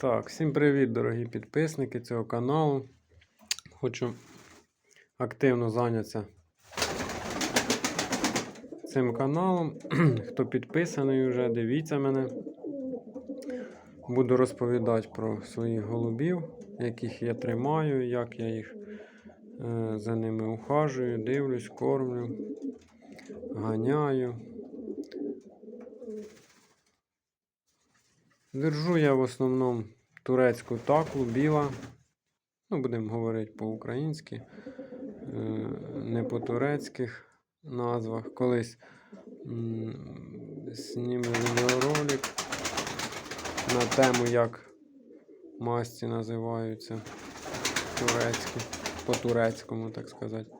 Так, всім привіт, дорогі підписники цього каналу. Хочу активно зайнятися цим каналом. Хто підписаний вже, дивіться мене. Буду розповідати про своїх голубів, яких я тримаю, як я їх е, за ними ухажую, дивлюсь, кормлю, ганяю. Держу я в основному турецьку таклу, біла. Ну, будемо говорити по-українськи, е, не по турецьких назвах. Колись знімемо відеоролик на тему, як масті називаються турецькі, по-турецькому, так сказати.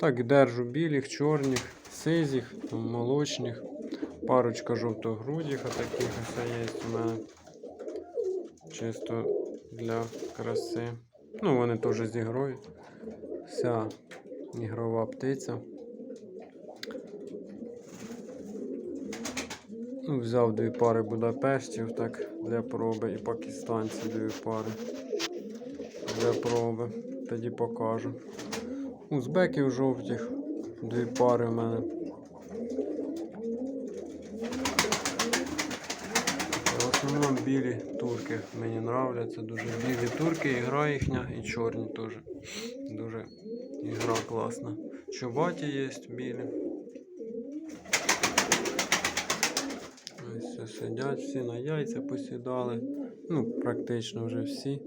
Так, держу білих, чорних, сизих, молочних, парочка жовтогрудіх, таких ось є у мене. Чисто для краси. Ну, вони теж з ігрою. Вся ігрова птиця. Ну, взяв дві пари Будапештів так для проби і пакистанці дві пари для проби. Тоді покажу. Узбеків жовтих, дві пари в мене. В основному білі турки мені нравляться. Дуже білі турки, ігра їхня і чорні теж. Дуже ігра класна. Чубаті є білі. Ось сидять, всі на яйця посідали. Ну, практично вже всі.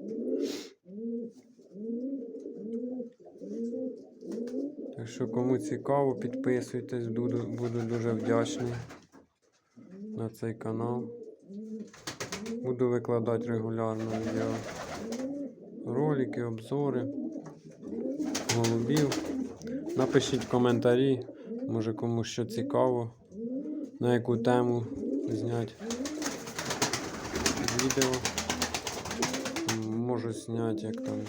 Так що кому цікаво, підписуйтесь, буду, буду дуже вдячний на цей канал. Буду викладати регулярно відео. Ролики, обзори, голубів. Напишіть коментарі, може комусь що цікаво, на яку тему зняти відео. Можу зняти, як там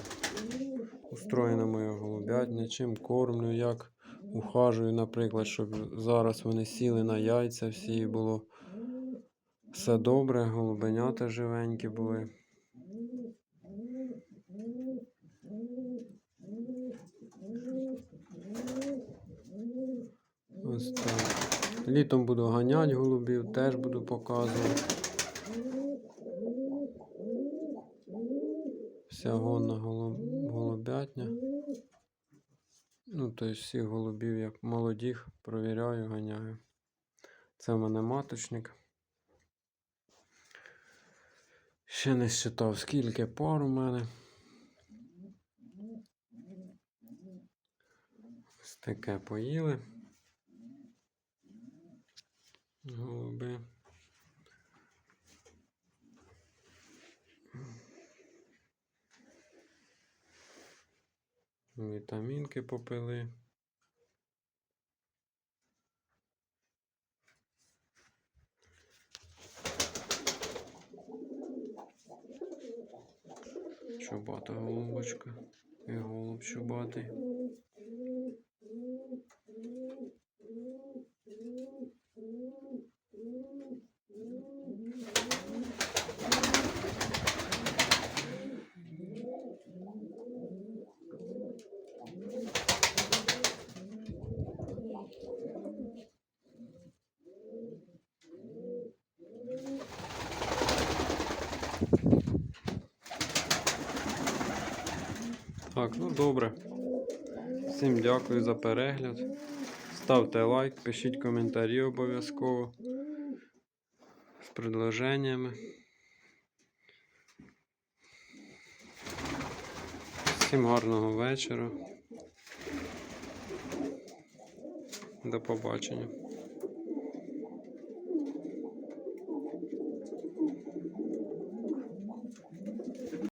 устроєна моя голубятня, чим кормлю, як ухажую, наприклад, щоб зараз вони сіли на яйця всі було все добре, голубенята живенькі були. Ось так. Літом буду ганяти голубів, теж буду показувати. Вся гонна голуб... голубятня. Ну, тобто всіх голубів, як молодих, провіряю, ганяю. Це в мене маточник. Ще не считав, скільки пар у мене. Ось таке поїли. Голуби. Вітамінки попили. Чубата голубочка і голуб чубатий. Так, ну добре. Всім дякую за перегляд. Ставте лайк, пишіть коментарі обов'язково з предложеннями. Всім гарного вечора. До побачення.